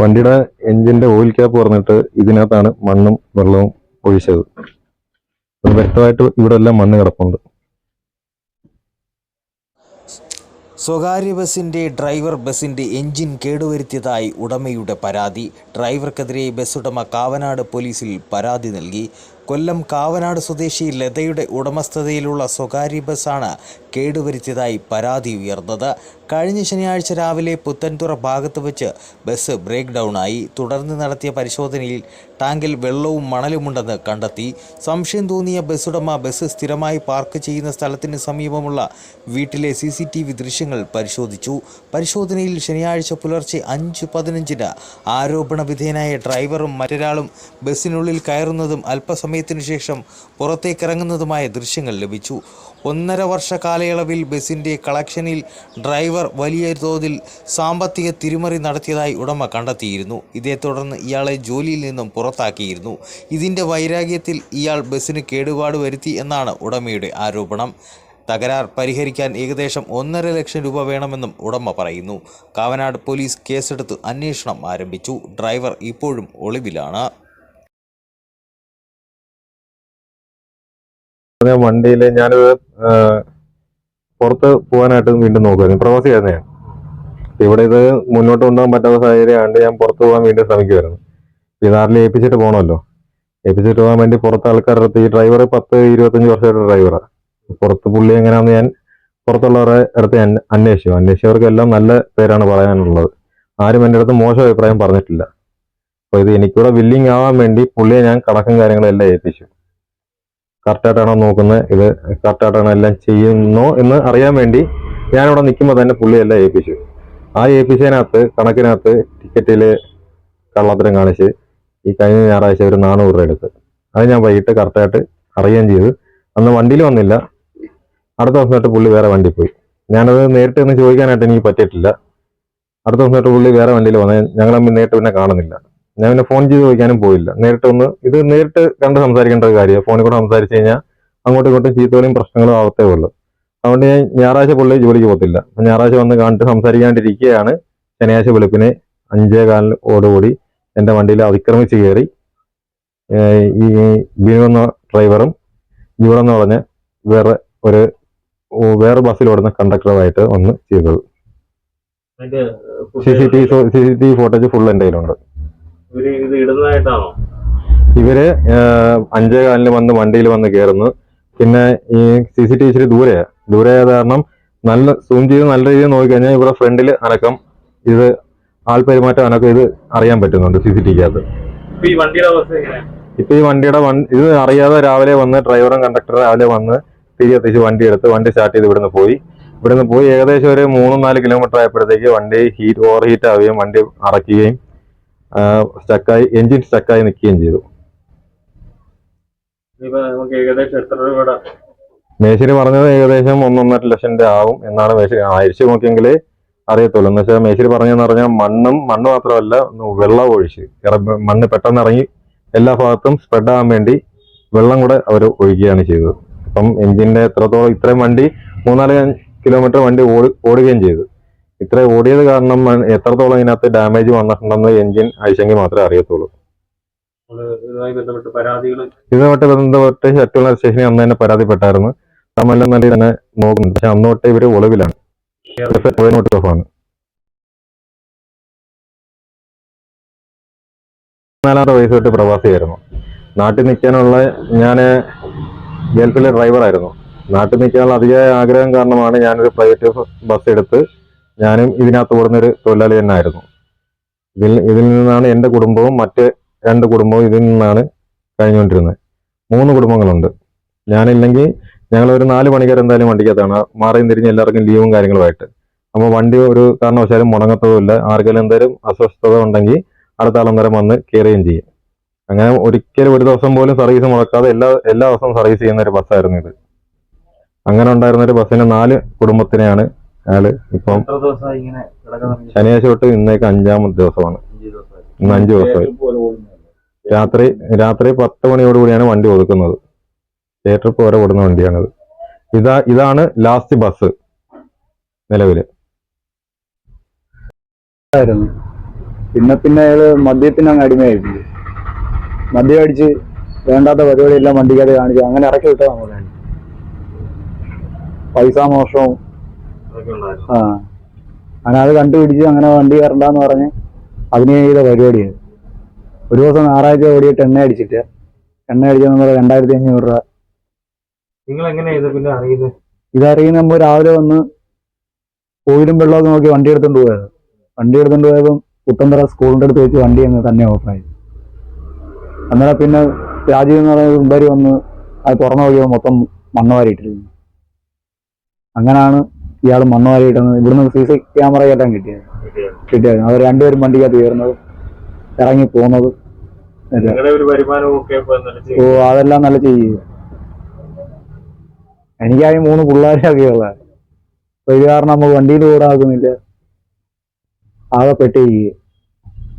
വണ്ടിയുടെ എഞ്ചിന്റെ oil cap പറഞ്ഞിട്ട് ഇതിനകത്താണ് മണ്ണും വെള്ളവും ഒഴിച്ചത്. അത് വ്യക്തമായിട്ട് ഇവിടെ എല്ലാം മണ്ണ് കിടപ്പുണ്ട്. സ്വകാര്യ ബസിന്റെ ഡ്രൈവർ ബസിന്റെ എഞ്ചിൻ കേടുവരുത്തിയതായി ഉടമയുടെ പരാതി. ഡ്രൈവർക്കെതിരെ ബസ് ഉടമ കാവനാട് പോലീസിൽ പരാതി നൽകി. കൊല്ലം കാവനാട് സ്വദേശി ലതയുടെ ഉടമസ്ഥതയിലുള്ള സ്വകാര്യ ബസ്സാണ് കേടുവരുത്തിയതായി പരാതി ഉയർന്നത്. കഴിഞ്ഞ ശനിയാഴ്ച രാവിലെ പുത്തൻതുറ ഭാഗത്ത് വെച്ച് ബസ് ബ്രേക്ക് ഡൗൺ ആയി തുടർന്ന് നടത്തിയ പരിശോധനയിൽ ടാങ്കിൽ വെള്ളവും മണലുമുണ്ടെന്ന് കണ്ടെത്തി. സംശയം തോന്നിയ ബസ്സുടമ ബസ് സ്ഥിരമായി പാർക്ക് ചെയ്യുന്ന സ്ഥലത്തിന് സമീപമുള്ള വീട്ടിലെ സി സി ടി വി ദൃശ്യങ്ങൾ പരിശോധിച്ചു. പരിശോധനയിൽ ശനിയാഴ്ച പുലർച്ചെ അഞ്ച് പതിനഞ്ചിന് ആരോപണ വിധേയനായ ഡ്രൈവറും മറ്റൊരാളും ബസ്സിനുള്ളിൽ കയറുന്നതും അല്പസമയത്തിനു ശേഷം പുറത്തേക്കിറങ്ങുന്നതുമായ ദൃശ്യങ്ങൾ ലഭിച്ചു. ഒന്നര വർഷ കാലയളവിൽ ബസിന്റെ കളക്ഷനിൽ ഡ്രൈവർ വലിയ തോതിൽ സാമ്പത്തിക തിരിമറി നടത്തിയതായി ഉടമ കണ്ടെത്തിയിരുന്നു. ഇതേ തുടർന്ന് ഇയാളെ ജോലിയിൽ നിന്നും പുറത്താക്കിയിരുന്നു. ഇതിന്റെ വൈരാഗ്യത്തിൽ ഇയാൾ ബസ്സിന് കേടുപാട് വരുത്തി എന്നാണ് ഉടമയുടെ ആരോപണം. തകരാർ പരിഹരിക്കാൻ ഏകദേശം ഒന്നര ലക്ഷം രൂപ വേണമെന്നും ഉടമ പറയുന്നു. കാവനാട് പോലീസ് കേസെടുത്ത് അന്വേഷണം ആരംഭിച്ചു. ഡ്രൈവർ ഇപ്പോഴും ഒളിവിലാണ്. ഞാൻ വണ്ടിയിൽ ഞാനത് പുറത്ത് പോകാനായിട്ട് വീണ്ടും നോക്കുമായിരുന്നു പ്രവാസിയായിരുന്നു ഞാൻ. ഇവിടെ ഇത് മുന്നോട്ട് കൊണ്ടുപോകാൻ പറ്റാത്ത സാഹചര്യമായതുകൊണ്ട് ഞാൻ പുറത്ത് പോകാൻ വീണ്ടും ശ്രമിക്കുമായിരുന്നു ഈ നാട്ടിൽ ഏൽപ്പിച്ചിട്ട് പോകണമല്ലോ ഏൽപ്പിച്ചിട്ട് പോകാൻ വേണ്ടി പുറത്ത് ആൾക്കാരുടെ അടുത്ത് ഈ ഡ്രൈവർ പത്ത് ഇരുപത്തഞ്ച് വർഷമായിട്ട് ഡ്രൈവറാണ് പുറത്ത് പുള്ളി എങ്ങനെയാണെന്ന് ഞാൻ പുറത്തുള്ളവരുടെ അടുത്ത് അന്വേഷിച്ചു. അന്വേഷിച്ചവർക്കെല്ലാം നല്ല പേരാണ് പറയാനുള്ളത്. ആരും എന്റെ അടുത്ത് മോശം അഭിപ്രായം പറഞ്ഞിട്ടില്ല. അപ്പോൾ ഇത് എനിക്കൂടെ വില്ലിങ് ആവാൻ വേണ്ടി പുള്ളിയെ ഞാൻ കണക്കും കാര്യങ്ങളെല്ലാം ഏൽപ്പിച്ചു. കറക്റ്റായിട്ടാണോ നോക്കുന്നത്? ഇത് കറക്റ്റായിട്ടാണോ എല്ലാം ചെയ്യുന്നോ എന്ന് അറിയാൻ വേണ്ടി ഞാനിവിടെ നിൽക്കുമ്പോൾ തന്നെ പുള്ളിയെല്ലാം ഏൽപ്പിച്ചു. ആ ഏൽപ്പിച്ചതിനകത്ത് കണക്കിനകത്ത് ടിക്കറ്റിൽ കള്ളത്തരം കാണിച്ച് ഈ കഴിഞ്ഞ ഞായറാഴ്ച ഒരു നാനൂറ് രൂപ എടുത്ത്. അത് ഞാൻ വൈകിട്ട് കറക്റ്റായിട്ട് അറിയുകയും ചെയ്തു. അന്ന് വണ്ടിയിൽ വന്നില്ല. അടുത്ത ദിവസം തൊട്ട് പുള്ളി വേറെ വണ്ടി പോയി. ഞാനത് നേരിട്ട് ഒന്ന് ചോദിക്കാനായിട്ട് എനിക്ക് പറ്റിയിട്ടില്ല. അടുത്ത ദിവസം തൊട്ട് പുള്ളി വേറെ വണ്ടിയിൽ വന്നത് ഞങ്ങൾ നേരിട്ട് പിന്നെ കാണുന്നില്ല. ഞാൻ പിന്നെ ഫോൺ ചെയ്ത് ചോദിക്കാനും പോയില്ല. നേരിട്ട് ഒന്ന് ഇത് നേരിട്ട് കണ്ട് സംസാരിക്കേണ്ട ഒരു കാര്യമാണ്. ഫോണിൽ കൂടെ സംസാരിച്ചു കഴിഞ്ഞാൽ അങ്ങോട്ടും ഇങ്ങോട്ടും ചീത്തകളും പ്രശ്നങ്ങളും ആവത്തേ ഉള്ളൂ. അതുകൊണ്ട് ഞാൻ ഞായറാഴ്ച പുള്ളി ജോലിക്ക് പോകത്തില്ല. അപ്പം ഞായറാഴ്ച വന്ന് കണ്ടിട്ട് സംസാരിക്കാണ്ടിരിക്കുകയാണ് ശനിയാഴ്ച വെളുപ്പിന് അഞ്ചേ കാലിനോടുകൂടി എന്റെ വണ്ടിയിൽ അതിക്രമിച്ച് കയറി ഈ ബിനു എന്ന ഡ്രൈവറും ഇവിടെ എന്ന് പറഞ്ഞ വേറെ ഒരു വേറെ ബസ്സിൽ ഓടുന്ന കണ്ടക്ടറുമായിട്ട് ഒന്ന് ചെയ്തത് C C T V C C T V footage full എന്റെ കയ്യിലുണ്ട്. ഇവർ ഇത് ഇടുന്നതായിട്ടാണോ? ഇവർ അഞ്ചേ കാലിന് വന്ന് വണ്ടിയിൽ വന്ന് കയറുന്നു പിന്നെ ഈ സി സി ടി ഇച്ചിരി ദൂരെയാ. ദൂരെ ആയത് കാരണം നല്ല സൂം ചെയ്ത് നല്ല രീതിയിൽ നോക്കിക്കഴിഞ്ഞാൽ ഇവിടെ ഫ്രണ്ടിൽ അനക്കം ഇത് ആൾ പെരുമാറ്റം അനക്കം ഇത് അറിയാൻ പറ്റുന്നുണ്ട് സി സി ടി വിക്കകത്ത്. ഇപ്പൊ ഈ വണ്ടിയുടെ അവസ്ഥ എങ്ങനെ ഇപ്പൊ ഈ വണ്ടിയുടെ ഇത് അറിയാതെ രാവിലെ വന്ന് ഡ്രൈവറും കണ്ടക്ടറും രാവിലെ വന്ന് തിരികെ എത്തിച്ച് വണ്ടി എടുത്ത് വണ്ടി സ്റ്റാർട്ട് ചെയ്ത് ഇവിടുന്ന് പോയി. ഇവിടുന്ന് പോയി ഏകദേശം ഒരു മൂന്നും നാല് കിലോമീറ്റർ ആയപ്പോഴത്തേക്ക് വണ്ടി ഹീറ്റ് ഓവർ ഹീറ്റ് ആവുകയും വണ്ടി അറക്കുകയും സ്റ്റക്കായി എഞ്ചിൻ സ്റ്റക്കായി നിൽക്കുകയും ചെയ്തു. മേശിന് മേശിരി പറഞ്ഞത് ഏകദേശം ഒന്നൊന്നര ലക്ഷം രൂപ ആവും എന്നാണ് മേശിരി അരിച്ചു നോക്കിയെങ്കിലേ അറിയത്തുള്ളൂ. എന്ന് വെച്ചാൽ മേശിരി പറഞ്ഞതെന്ന് പറഞ്ഞാൽ മണ്ണും മണ്ണ് മാത്രമല്ല വെള്ളം ഒഴിച്ച്. മണ്ണ് പെട്ടെന്ന് ഇറങ്ങി എല്ലാ ഭാഗത്തും സ്പ്രെഡ് ആവാൻ വേണ്ടി വെള്ളം കൂടെ അവർ ഒഴിക്കുകയാണ് ചെയ്തത്. അപ്പം എഞ്ചിന്റെ എത്രത്തോളം ഇത്രയും വണ്ടി മൂന്നാൽ കിലോമീറ്റർ വണ്ടി ഓടി ഓടുകയും ചെയ്തു. ഇത്ര ഓടിയത് കാരണം എത്രത്തോളം ഇതിനകത്ത് ഡാമേജ് വന്നിട്ടുണ്ടെന്ന് എഞ്ചിൻ അഴിച്ചെങ്കിൽ മാത്രമേ അറിയത്തുള്ളൂ. ഇതുമായിട്ട് ബന്ധപ്പെട്ട് ശക്തിയുള്ള സ്റ്റേഷനിൽ അന്ന് തന്നെ പരാതിപ്പെട്ടായിരുന്നു. തമ്മിലെ നല്ല തന്നെ നോക്കുന്നുണ്ട്. പക്ഷെ അന്ന് തൊട്ട് ഇവർ ഒളിവിലാണ്. നോട്ട് ആണ്. നാലാമത്തെ വയസ്സ് തൊട്ട് പ്രവാസിയായിരുന്നു. നാട്ടിൽ നിൽക്കാനുള്ള ഞാൻ ഗൾഫിലെ ഡ്രൈവറായിരുന്നു നാട്ടിൽ നിൽക്കാനുള്ള അതിയായ ആഗ്രഹം കാരണമാണ് ഞാനൊരു പ്രൈവറ്റ് ബസ് എടുത്ത് ഞാനും ഇതിനകത്ത് ഓടുന്ന ഒരു തൊഴിലാളി തന്നെ ആയിരുന്നു ഇതിൽ ഇതിൽ നിന്നാണ് എന്റെ കുടുംബവും മറ്റ് രണ്ട് കുടുംബവും ഇതിൽ നിന്നാണ് കഴിഞ്ഞുകൊണ്ടിരുന്നത്. മൂന്ന് കുടുംബങ്ങളുണ്ട്. ഞാനില്ലെങ്കിൽ ഞങ്ങൾ ഒരു നാല് മണിക്കൂർ എന്തായാലും വണ്ടിക്കകത്താണ്. മാറിയും തിരിഞ്ഞ് എല്ലാവർക്കും ലീവും കാര്യങ്ങളുമായിട്ട്. അപ്പോൾ വണ്ടി ഒരു കാരണവശാലും മുടങ്ങത്തതുമില്ല. ആർക്കെങ്കിലും എന്തെങ്കിലും അസ്വസ്ഥത ഉണ്ടെങ്കിൽ അടുത്ത ആളം വരെ വന്ന് കയറുകയും ചെയ്യും. അങ്ങനെ ഒരിക്കലും ഒരു ദിവസം പോലും സർവീസ് മുടക്കാതെ എല്ലാ എല്ലാ ദിവസവും സർവീസ് ചെയ്യുന്ന ഒരു ബസ്സായിരുന്നു ഇത്. അങ്ങനെ ഉണ്ടായിരുന്ന ഒരു ബസ്സിന് നാല് കുടുംബത്തിനെയാണ് അയാൾ ഇപ്പം ശനിയാഴ്ച തൊട്ട് ഇന്നേക്ക് അഞ്ചാമത്തെ ദിവസമാണ്. അഞ്ച് ദിവസമായി. ഇന്ന് അഞ്ചു ദിവസമായി. രാത്രി രാത്രി പത്ത് മണിയോടുകൂടിയാണ് വണ്ടി ഒതുക്കുന്നത്. തിയേറ്റർ വരെ ഓടുന്ന വണ്ടിയാണത്. ഇതാ ഇതാണ് ലാസ്റ്റ് ബസ് നിലവിൽ. പിന്നെ പിന്നെ അയാൾ മദ്യത്തിന് അങ്ങ് അടിമയായിപ്പോയി. മദ്യം അടിച്ച് വേണ്ടാത്ത പരിപാടിയെല്ലാം വണ്ടിക്കകത്ത് കാണിച്ചു അങ്ങനെ ഇറക്കി വിട്ടതാണ് പൈസ മോഷണവും ആ. അങ്ങനെ അത് കണ്ടുപിടിച്ച് അങ്ങനെ വണ്ടി കയറണ്ടെന്ന് പറഞ്ഞ് അതിന് ചെയ്ത പരിപാടിയാണ് ഒരു ദിവസം ഞായറാഴ്ച ഓടിയിട്ട് എണ്ണ അടിച്ചിട്ട്. എണ്ണ അടിച്ച പറഞ്ഞാൽ രണ്ടായിരത്തി അഞ്ഞൂറ് രൂപ. നിങ്ങൾ എങ്ങനെയാ പിന്നെ അറിയുന്നത് ഇതറിയുന്ന നമ്മൾ രാവിലെ വന്ന് കോയിലും വെള്ളമൊക്കെ നോക്കി വണ്ടി എടുത്തോണ്ട് പോയത്. വണ്ടി എടുത്തോണ്ട് പോയപ്പം കുട്ടന്തറ സ്കൂളിന്റെ അടുത്ത് വെച്ച് വണ്ടി അങ്ങ് തന്നെ ഓഫായി. അന്നേരം പിന്നെ രാജീവ് എന്ന് പറയുന്ന സുന്ദരി വന്ന് അത് തുറന്നു നോക്കിയപ്പോൾ മൊത്തം മണ്ണ് വാരിയിട്ടിരുന്നു അങ്ങനെയാണ് ഇയാൾ മണ്ണ് ഇടുന്നത് ഇവിടുന്ന് സി സി ക്യാമറ കേട്ടാൻ കിട്ടിയത്. കിട്ടിയായിരുന്നു അവർ രണ്ടുപേരും വണ്ടിക്കകത്ത് കയറുന്നത് ഇറങ്ങി പോകുന്നത് ഓ അതെല്ലാം നല്ല ചെയ്യുക എനിക്കായി മൂന്ന് പിള്ളേരൊക്കെയുള്ള ഒരു കാരണം നമുക്ക് വണ്ടിയിൽ കൂടാക്കുന്നില്ല ആകെ പെട്ട് ചെയ്യുക